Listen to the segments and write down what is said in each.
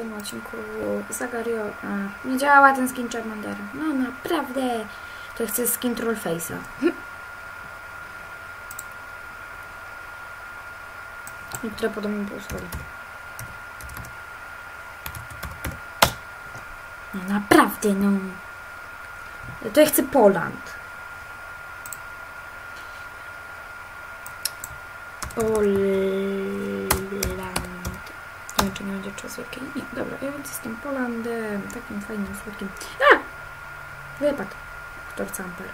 kolejnym odcinku Zagario. A, nie działa ten skin Charmandera. No naprawdę. To chcę skin Trollface'a. Niektóre podobno było słabe. No naprawdę, no. To ja chcę Poland. Poland. Wiem, czy nie dobra, ja więc jestem Polandem. Takim fajnym, słodkim. A! Wypadł. Doktor Camper.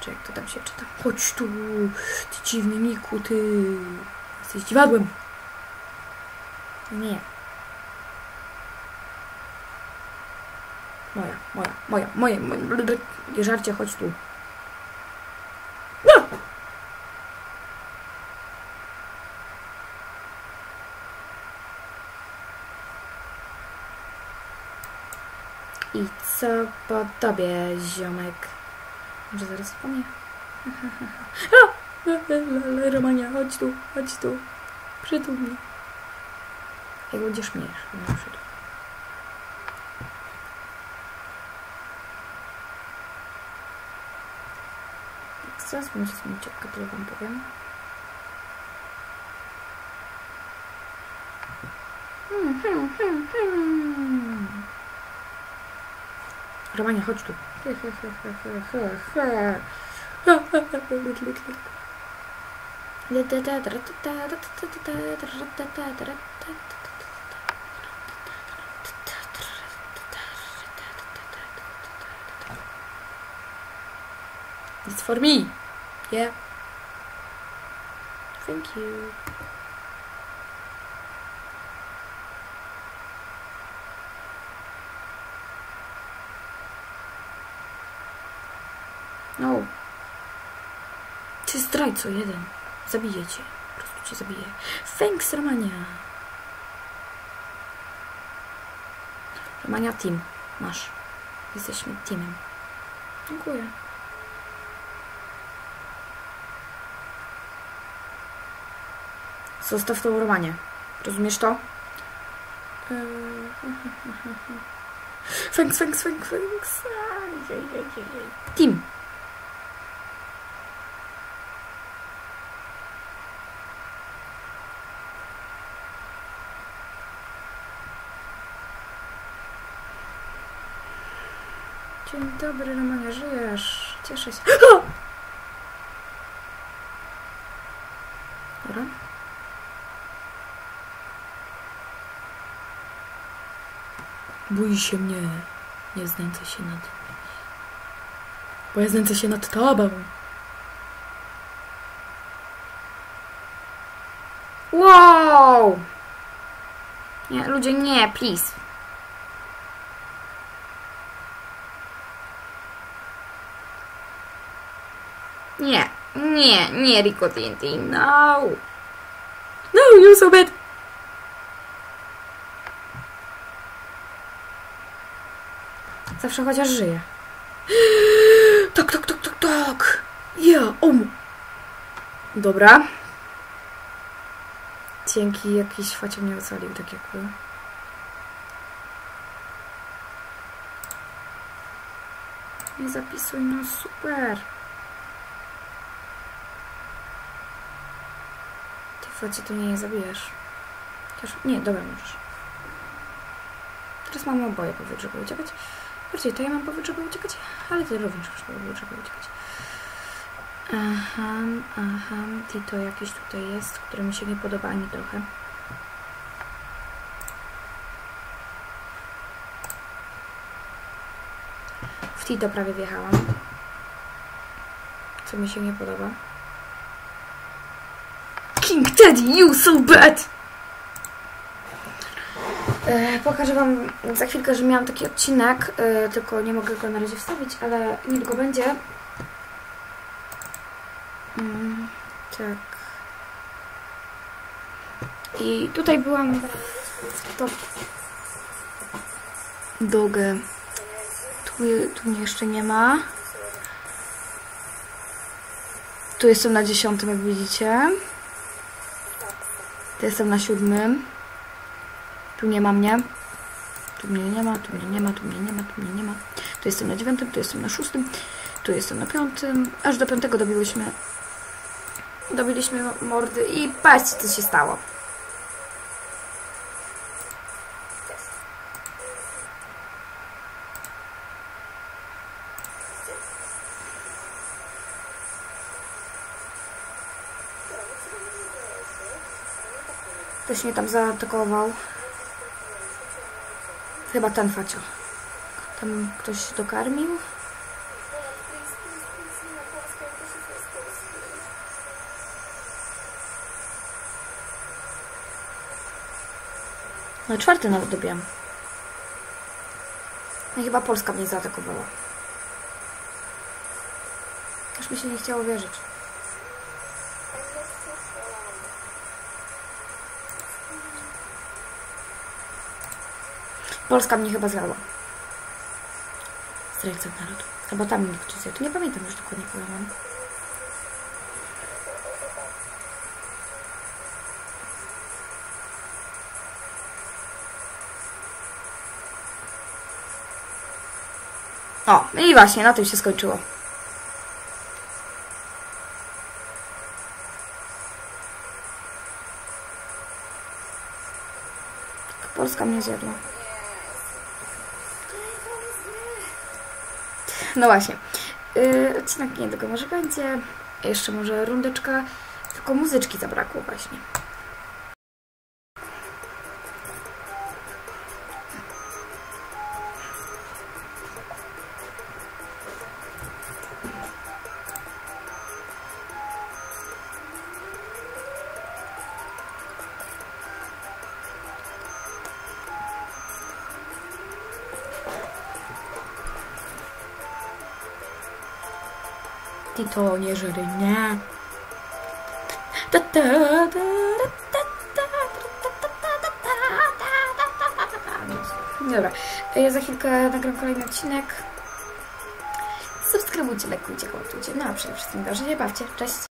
Czy jak to tam się czyta? Chodź tu, ty dziwny Miku, ty. Jesteś dziwadłem. Nie. Moja, moja, moja, moje, moje. Żarcie, chodź tu. No! I co po tobie, ziomek? Może zaraz wspomnę? A! Romania, chodź tu, chodź tu. Przytul mnie. Jak będziesz śmiesz, nie przytul. Zaraz będzie smutniutka, tyle wam powiem. Hmm, hmm, hmm, hmm. Romania, chodź tu. It's for me. Yeah. Thank you. No. Ty zdrajco jeden. Zabiję cię. Po prostu cię zabiję. Thanks, Romania. Romania team. Masz. Jesteśmy teamem. Dziękuję. Zostaw to Romanie. Rozumiesz to? Thanks, thanks, thanks, thanks. Team. Dzień dobry, Romania, żyjesz. Cieszę się. Dobra. Bój się mnie. Nie znęcę się nad... Bo ja znęcę się nad tobą. Wow! Nie, ludzie, nie, please. Nie, nie, nie, Rico no. No, you're so bad. Zawsze chociaż żyje. Tak, tak, tak, tak, tak. Ja, um. Dobra. Dzięki jakiś facie mnie ocalił, tak jakby. Nie zapisuj, no super. Ty facie to nie je zabijesz. Chociaż, nie, dobra, możesz. Teraz mamy oboje powiedzieć, żeby uciekać. Bardziej to ja mam powiedzieć, żeby uciekać, ale ty również masz powiedzieć, żeby uciekać. Aha, aha, Tito jakiś tutaj jest, który mi się nie podoba ani trochę. W Tito prawie wjechałam. Co mi się nie podoba. Teddy, you so bad! E, pokażę Wam za chwilkę, że miałam taki odcinek, e, tylko nie mogę go na razie wstawić, ale niedługo będzie. Mm, tak. I tutaj byłam w top dogę. Tu, tu mnie jeszcze nie ma. Tu jestem na dziesiątym, jak widzicie. Tu jestem na siódmym. Tu nie ma mnie. Tu mnie nie ma, tu mnie nie ma, tu mnie nie ma, tu mnie nie ma. Tu jestem na dziewiątym, tu jestem na szóstym, tu jestem na piątym. Aż do piątego dobiłyśmy dobiliśmy mordy i patrzcie co się stało. Ktoś mnie tam zaatakował. Chyba ten facio. Tam ktoś dokarmił. No czwarty nawet dobiłam. No chyba Polska mnie zaatakowała. Aż mi się nie chciało wierzyć. Polska mnie chyba zjadła. Zdrajca narodu. Albo tam mnie ktoś zjadł. Nie pamiętam już dokładnie, kogo mam. O, i właśnie, na tym się skończyło. Polska mnie zjadła. No właśnie. Yy, odcinek niedługo może będzie. Jeszcze może rundeczka. Tylko muzyczki zabrakło właśnie. Ty to nie żyry, nie. Dobra, ja za chwilkę nagram kolejny odcinek. Subskrybujcie, lajkujcie, komentujcie. No a przede wszystkim dobrze się bawcie. Cześć!